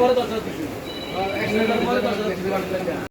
পরে দশ